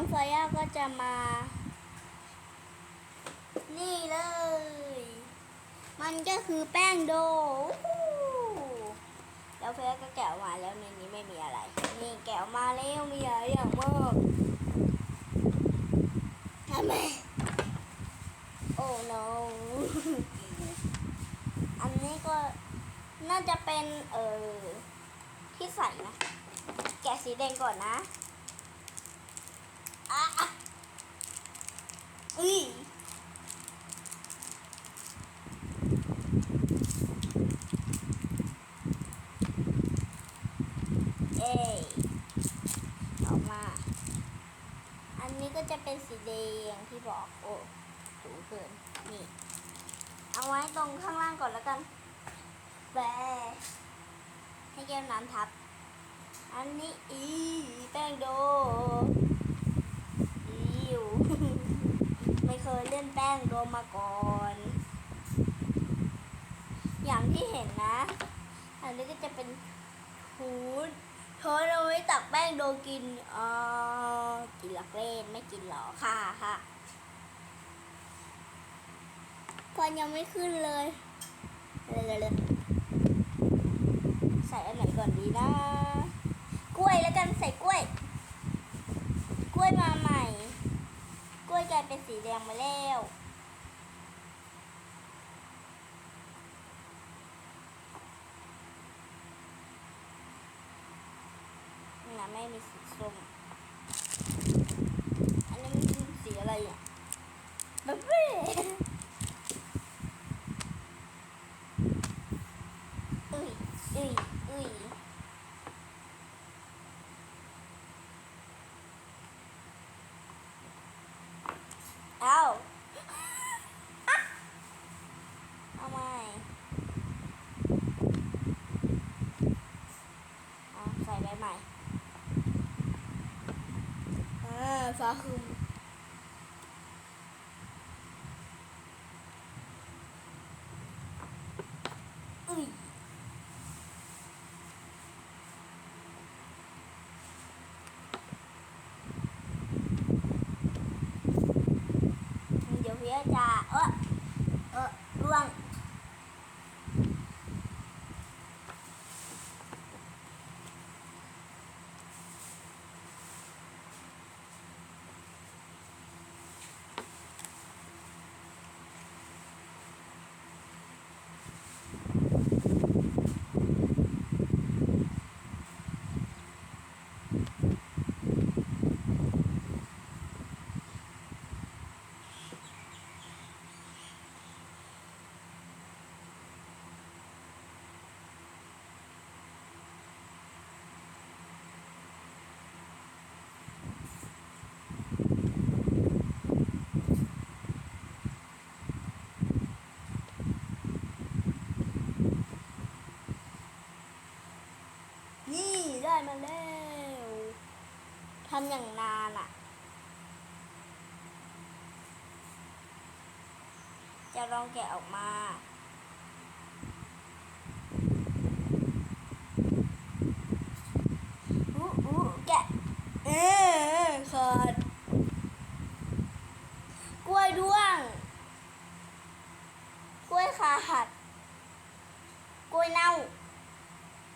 องเฟย่าก็จะมา นี่เลย มันก็คือแป้งโด แล้วเฟย่าก็แกะออกมาแล้วในนี้ไม่มีอะไร นี่แกะออกมาแล้วมีอะไรอย่างมากทำไมโอ้ no อันนี้ก็น่าจะเป็นเออที่ใส่นะ แกะสีแดงก่อนนะ อะอะอุ้ยเอ้ยออกมา อันนี้ก็จะเป็นสีแดงที่บอก โอ้สูงเกิน นี่ เอาไว้ตรงข้างล่างก่อนแล้วกันแบให้แก้วน้ำทับ อันนี้อีแป้งโดอีอยู่ ไม่เค ยเล่นแป้งโดมาก่อน อย่างที่เห็นนะ อันนี้ก็จะเป็นทูนโทนเอาไว้ตักแป้งโดกินอ๋อกินหลักเล่นไม่กินหรอค่ะค่ะควันยังไม่ขึ้นเลยเลยเลยอันไหนก่อนดีนะ กล้วยแล้วกันใส่กล้วย กล้วยมาใหม่ กล้วยกลายเป็นสีแดงมาแล้วนะ ไม่มีสีส้ม อันนี้มันสีอะไรอะบับเบ้อุ้ยอุ้ยอุ้ย เอาเอาใหม่เอาใส่ใบใหม่อ่า ฟ้าคืมอุ้ยเดี๋ยวพี่จะเออเออร่วง นี่ได้มาแล้วทำอย่างนานอะ จะ ลองแกะออกมาอู้อู้แกะ เออขาดกล้วยด้วง กล้วยขาหัด กล้วยเน่า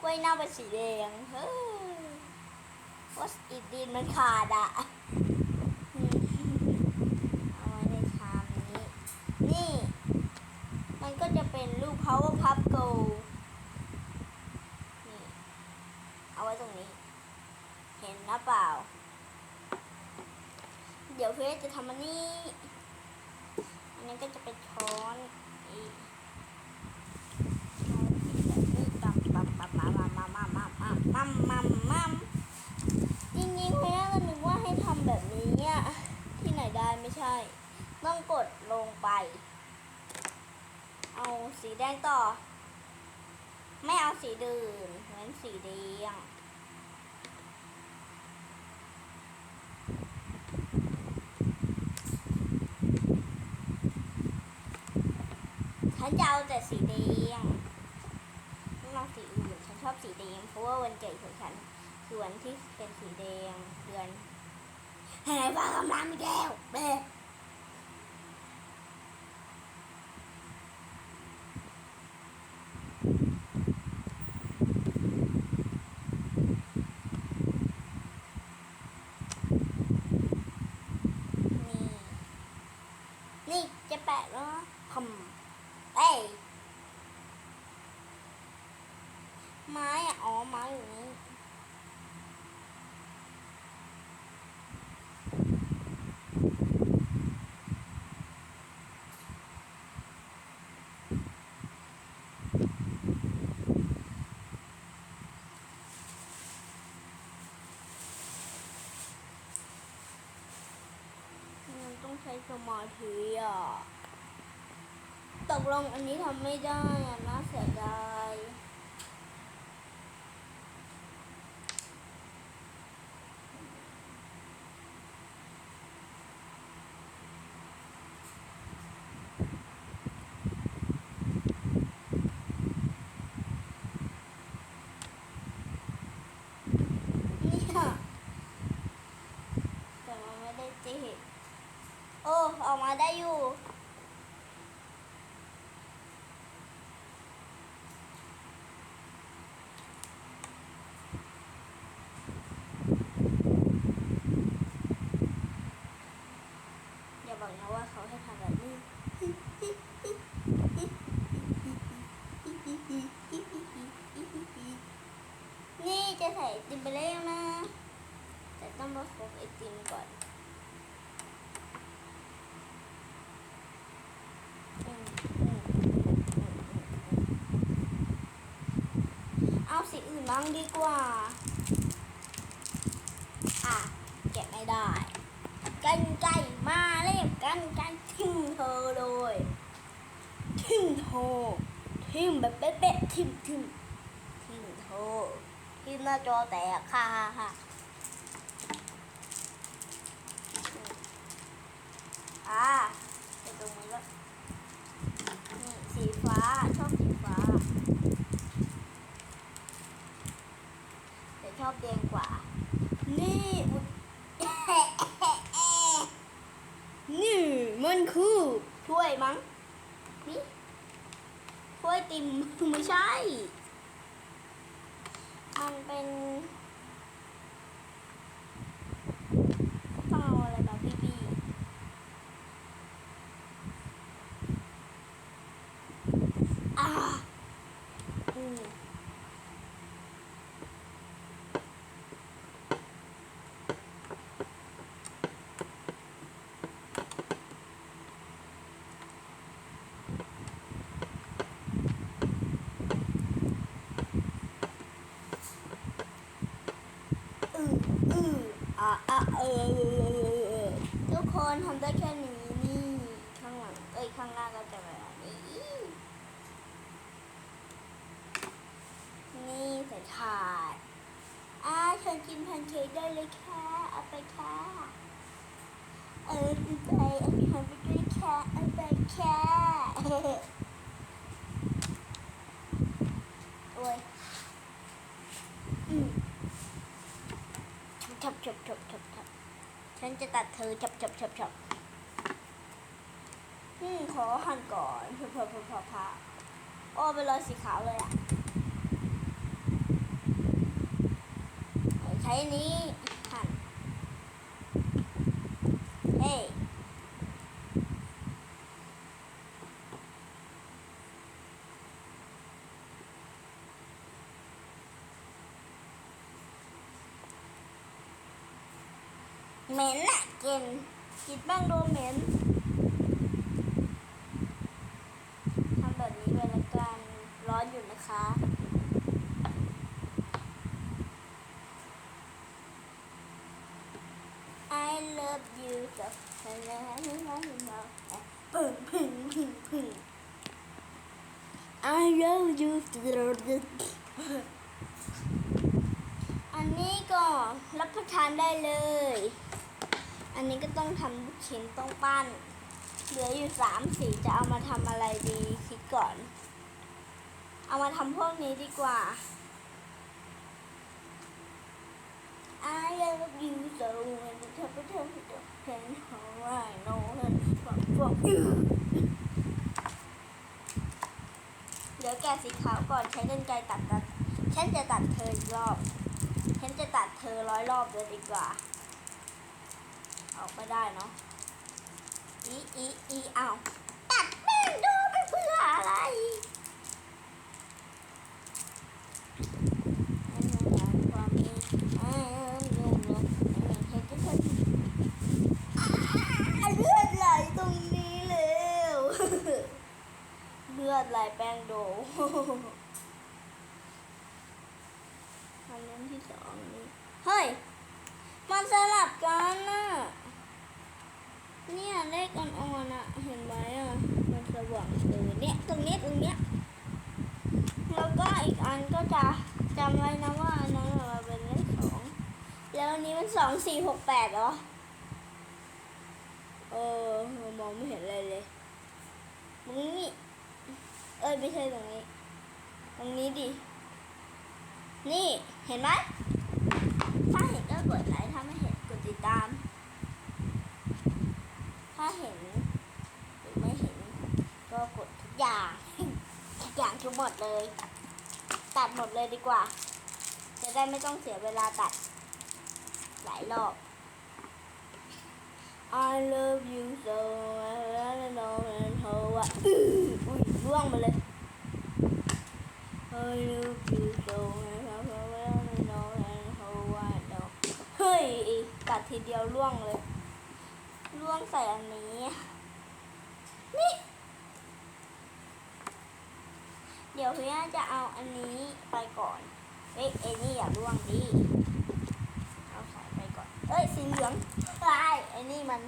กล้วยเน่าเป็นสีแดง เฮ้ยว่าอีดินมันขาดอะ เดี๋ยวเฟ้จะทำอันนี้ อันนี้ก็จะเป็นช้อนมัมมัมมัมจริงๆเพื่อนก็นึกว่าให้ทำแบบนี้เนี่ยที่ไหนได้ไม่ใช่ ต้องกดลงไป เอาสีแดงต่อ ไม่เอาสีเดือนเว้นสีแดง นจะเอาแต่สีแดงไม่เอาสีอื่นฉันชอบสีแดงเพราะว่าวันเกิดของฉันคือวันที่เป็นสีแดงเดือนแห่งควากำลังมีแก้วเบ้นี่ นี่จะแปะแล้วนะคำเอ้ย ไม้อะอ๋อ ไม้อยู่นี่ มันต้อง ใช้สมาธิอะ ตกลงอันนี้ทำไม่ได้อะน่าเสียดายแต่มันไม่ได้ติดโอ้ออกมาได้อยู่ อย่าบอกนะว่าเขาให้ทำแบบนี้ นี่จะใส่ไอติมไปแล้วนะ แต่ต้องมาครบไอติมก่อนอืมอืมอืมอืมอืมเอาสีอื่น บ้างดีกว่า อะ เก็บไม่ได้ กันไก่มาเรียบกันไก่ทิ่มเธอเลยทิ่มเธอทิ่มแบบเป๊ะๆทิ่มทิ่มทิ่มเธอทิ่มหน้าจอแตกค่ะค่ะค่ะอ่าไปตรงนี้แล้วนี่สีฟ้าชอบสีฟ้าแต่ช อบแดงกว่า นี่นี่มันคือถ้วยมั้งนี่ถ้วยติมไม่ใช่ มันเป็นต้องเอาอะไรแบบบีบีอ่าอืมอืออืออ่าอ่าเออเออเออเออ ทุกคนทำได้แค่นี้นี่ข้างหลังเอ้ยข้างหน้าก็จะแบบนี้นี่ใส่ถาดอ่าฉันกินแพนเค้กได้เลยค่ะเอาไปค่ะเออเอาไปเอาไปด้วยค่ะเอาไปค่ะ โอ้ยอืมชับชับชับชับชับฉันจะ ตัดเธอชับชับชับชับอืมขอหั่นก่อนเพื่อเพื่อเพื่อพอพาโอ้เป็นรอยสีขาวเลยอะใช้นี้หั่นเฮ้ยเหม็น อะกินกินแป้งโดนเหม็นทำแบบนี้ไปละกันร้อนอยู่นะคะ I love you กับฉันแล้วไม่ร้องมาปึ้งพึ่งพึ่งพึ่ง I love you อันนี้ก็รับประทานได้เลย อันนี้ก็ต้องทำลูกชิ้นต้องปั้น เหลืออยู่สามสีจะเอามาทำอะไรดีคิดก่อน เอามาทำพวกนี้ดีกว่า I love you so when you tell me tell me can how I know and from from you เดี๋ยวแกะสีขาวก่อนใช้กรรไกรตัดตัดฉันจะตัดเธออีกรอบ ฉันจะตัดเธอร้อยรอบเลยดีกว่า ออกไม่ได้เนาะ อี อี อี เอา ตัดแม่งดูมันเพื่ออะไรอันนี้หมายความนี้อ่าลุงลุงอันนี้เห็นก็เธออ่าเลือดไหลตรงนี้แล้ว เลือดไหลแป้งโด อันนั้นที่สองนี่ เฮ้ย มันสลับกันน่ะ เนี่ยเลขอ่อนๆอะ เห็นไหมอะ มันสว่าง เนี่ยตรงเนี้ยตรงเนี้ยแล้วก็อีกอันก็จะจำไว้นะว่าอันนั้นมันเป็นเลขสองแล้วอันนี้มันสองสี่หกแปดเหรอเออมองไม่เห็นอะไรเลยตรงนี้เอ้ยไม่ใช่ตรงนี้ ตรงนี้ดินี่เห็นไหมถ้าเห็นก็กดไลค์ถ้าไม่เห็นกดติดตาม ถ้าเห็นหรือไม่เห็น ก็กดทุก อย่างทุกอย่างทุกหมดเลย ตัดหมดเลยดีกว่า จะได้ไม่ต้องเสียเวลาตัด หลายรอบ I love you so I know and how อุ้ยร่วงมาเลย I love you so I know and how I know เฮ้ยตัดทีเดียวร่วงเลย ร่วงใส่อันนี้ นี่ เดี๋ยวพี่ย่าจะเอาอันนี้ไปก่อนเอ้ยเอ็นี่อย่าร่วงดิ เอาใส่ไปก่อน เอ้ยสีเหลืองไอ้ไอ้นี่มัน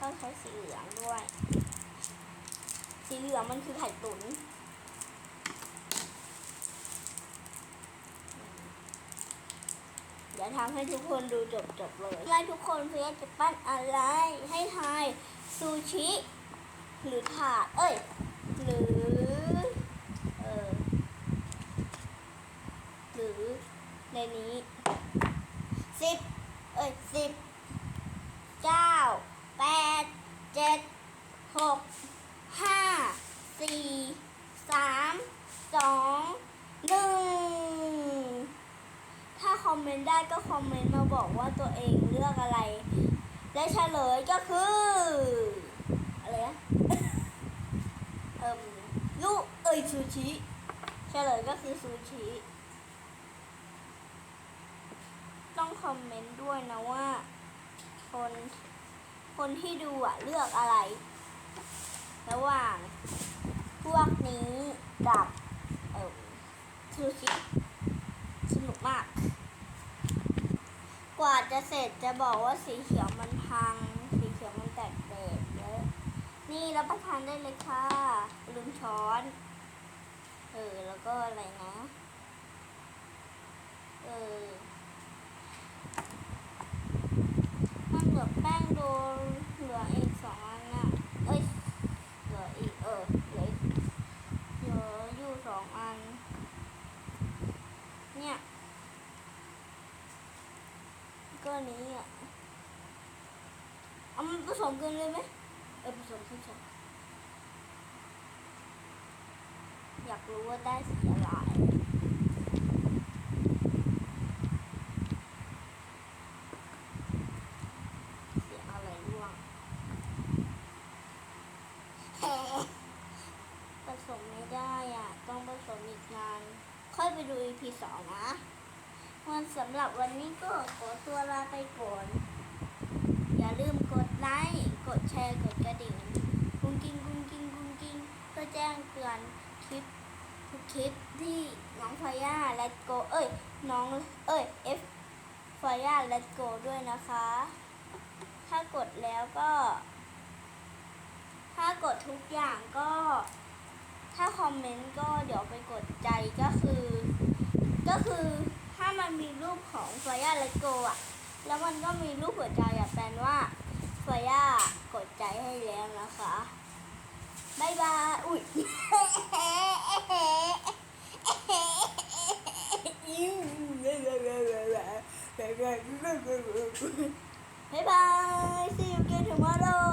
ต้องใช้สีเหลืองด้วย สีเหลืองมันคือไข่ตุ๋นเดี๋ยวทำให้ทุกคนดูจบจบๆเลยไล่ทุกคนเพื่อจะปั้นอะไรให้ทายซูชิ หรือถาด เอ้ย หรืออ หรือ ในนี้สิบเอ้ยสิบเก้าแปดเจ็ดหกห้าสี่สามสองหนึ่งถ้าคอมเมนต์ได้ก็คอมเมนต์มาบอกว่าตัวเองเลือกอะไร และเฉลยก็คือ อะไรนะเอิ่มลูกเอ้ยซูชิ เฉลยก็คือซูชิ ต้อง คอมเมนต์ด้วยนะว่า คน คนที่ดูอะเลือกอะไร ระหว่าง พวกนี้กับเออซูชิสนุกมาก กว่าจะเสร็จจะบอกว่าสีเขียวมันพัง สีเขียวมันแตกเศษเยอะนี่รับประทานได้เลยค่ะ ลืมช้อน เออ แล้วก็อะไรนะ เออ มันเหลือแป้งโดนเหลืออีกสองอันนะเอ้ย เหลืออีกเออ เหลืออีกเหลืออยู่สองอัน เนี่ย ก็นนี้อะเอามันผสมกันเลยไหมเออผสมผสมอยากรู้ว่าได้สีอะไร เสียงอะไรร่วง ผสมไม่ได้อะ ต้องผสมอีกนาน ค่อย ไปดู EP สองนะ วันสำหรับวันนี้ก็ขอตัวลาไปก่อน อย่าลืมกดไลค์ กดแชร์ กดกระดิ่ง กุ้งกิ้งกุ้งกิ้งกุ้งกิ้งเพื่อแจ้งเตือนคลิปทุกคลิปที่น้องฟาย่าและโก เอ้ย น้อง เอ้ย F ฟาย่าและโกด้วยนะคะ ถ้ากดแล้วก็ ถ้ากดทุกอย่างก็ถ้าคอมเมนต์ก็เดี๋ยวไปกดใจก็คือ ก็คือถ้ามันมีรูปของฟาย่าและโกอะ แล้วมันก็มีรูปหัวใจอะแปลว่าฟาย่ากดใจให้แล้วนะคะบายบาย อุ้ยอิ๊วบ๊ายบาย see you again tomorrow